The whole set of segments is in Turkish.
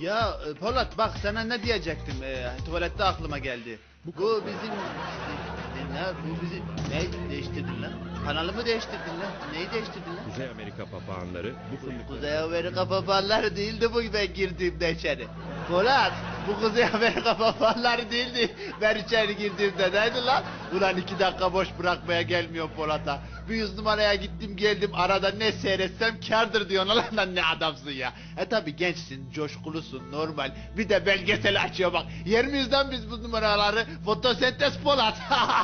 Ya e, Polat bak sana ne diyecektim. E, tuvalette aklıma geldi. Bu bizim... Ne, bu bizim... Ne değiştirdin lan? Kanalı mı değiştirdin lan? Neyi değiştirdin lan? Kuzey Amerika papağanları bu fındıkları... Kuzey Amerika papağanları değildi bu ben girdiğimde içeri. Polat bu Kuzey Amerika papağanları değildi ben içeri girdiğimde neydi lan? Ulan iki dakika boş bırakmaya gelmiyor Polat'a. Bir yüz numaraya gittim geldim arada ne seyretsem kardır diyorsun lan lan ne adamsın ya. E tabi gençsin coşkulusun normal bir de belgesel açıyor bak. Yer miyiz lan biz bu numaraları fotosentez Polat.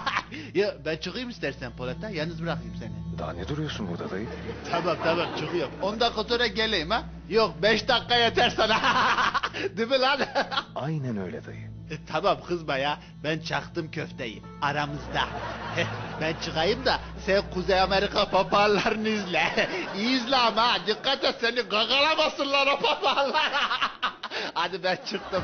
ya ben çıkayım istersen Polat'a yalnız bırakayım seni. Daha ne duruyorsun burada dayı? Tamam tamam çıkıyorum. 10 dakika sonra geleyim ha. Yok 5 dakika yeter sana. Değil mi lan? Aynen öyle dayı. E, tamam kızma ya. Ben çaktım köfteyi. Aramızda. Ben çıkayım da sen Kuzey Amerika papağanlarını izle. İyi izle ama ha. Dikkat et seni gagalamasınlar o papağanlar. Hadi ben çıktım.